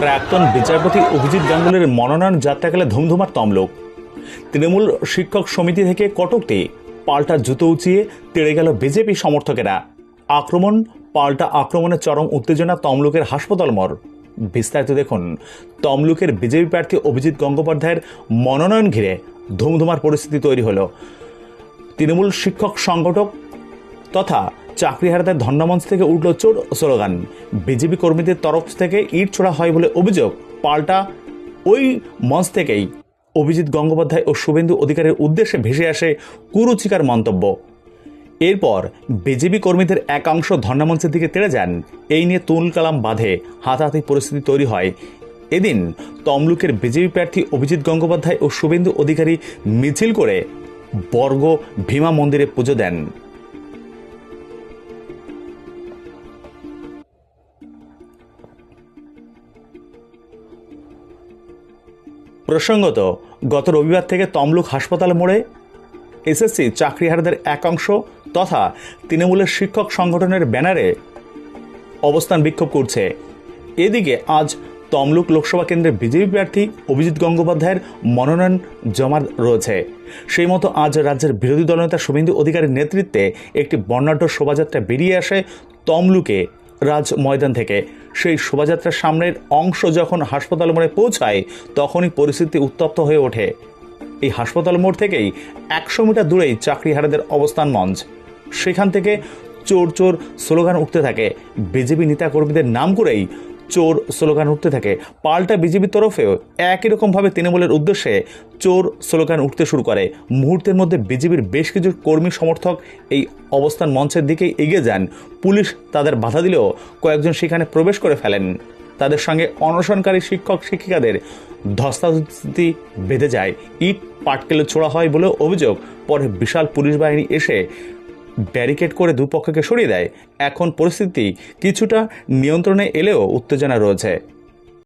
প্রাক্তন বিচারপতি অভিজিৎ গাঙ্গুলির মনোনয়ন যাত্রাকালে ধুমধুমার তমলুক। তৃণমূল শিক্ষক সমিতি থেকে কটকতে পাল্টা জুতো উঁচিয়ে তেড়ে গেল বিজেপি সমর্থকেরা। আক্রমণ, পাল্টা আক্রমণের চরম উত্তেজনা তমলুকের হাসপাতাল মর বিস্তারিত দেখুন, তমলুকের বিজেপি প্রার্থী অভিজিৎ গঙ্গোপাধ্যায়ের মনোনয়ন ঘিরে ধুমধুমার পরিস্থিতি তৈরি হলো। তৃণমূল শিক্ষক সংগঠক তথা চাকরিহারাদের ধন্যমঞ্চ থেকে উঠল চোর স্লোগান। বিজেপি কর্মীদের তরফ থেকে ইট ছোড়া হয় বলে অভিযোগ। পাল্টা ওই মঞ্চ থেকেই অভিজিৎ গঙ্গোপাধ্যায় ও শুভেন্দু অধিকারের উদ্দেশ্যে ভেসে আসে কুরুচিকার মন্তব্য। এরপর বিজেপি কর্মীদের একাংশ ধর্ণামঞ্চের দিকে তেড়ে যান। এই নিয়ে তুল কালাম বাঁধে, হাতাহাতি পরিস্থিতি তৈরি হয়। এদিন তমলুকের বিজেপি প্রার্থী অভিজিৎ গঙ্গোপাধ্যায় ও শুভেন্দু অধিকারী মিছিল করে বর্গ ভীমা মন্দিরে পুজো দেন। প্রসঙ্গত, গত রবিবার থেকে তমলুক হাসপাতাল মোড়ে এসএসসি চাকরিহারাদের একাংশ তথা তৃণমূলের শিক্ষক সংগঠনের ব্যানারে অবস্থান বিক্ষোভ করছে। এদিকে আজ তমলুক লোকসভা কেন্দ্রের বিজেপি প্রার্থী অভিজিৎ গঙ্গোপাধ্যায়ের মনোনয়ন জমা রয়েছে। সেই মতো আজ রাজ্যের বিরোধী দলনেতা শুভেন্দু অধিকারীর নেতৃত্বে একটি বর্ণাঢ্য শোভাযাত্রা বেরিয়ে আসে তমলুকে। রাজ ময়দান থেকে। সেই শোভাযাত্রার সামনের অংশ যখন হাসপাতাল মোড়ে পৌঁছায়, তখনই পরিস্থিতি উত্তপ্ত হয়ে ওঠে। এই হাসপাতাল মোড় থেকেই একশো মিটার দূরেই চাকরিহারাদের অবস্থান মঞ্চ। সেখান থেকে চোর চোর স্লোগান উঠতে থাকে। বিজেপি নেতাকর্মীদের নাম করেই চোর স্লোগান উঠতে থাকে। পাল্টা বিজেপির তরফেও একই রকমভাবে তৃণমূলের উদ্দেশ্যে চোর স্লোগান উঠতে শুরু করে। মুহূর্তের মধ্যে বিজেপির বেশ কিছু কর্মী সমর্থক এই অবস্থান মঞ্চের দিকে এগিয়ে যান। পুলিশ তাদের বাধা দিলেও কয়েকজন সেখানে প্রবেশ করে ফেলেন। তাদের সঙ্গে অনশনকারী শিক্ষক, শিক্ষিকাদের ধস্তাধস্তি বেঁধে যায়। ইট পাটকেলে ছোড়া হয় বলেও অভিযোগ। পরে বিশাল পুলিশ বাহিনী এসে ব্যারিকেড করে দুপক্ষকে সরিয়ে দেয়। এখন পরিস্থিতি কিছুটা নিয়ন্ত্রণে এলেও উত্তেজনা রয়েছে।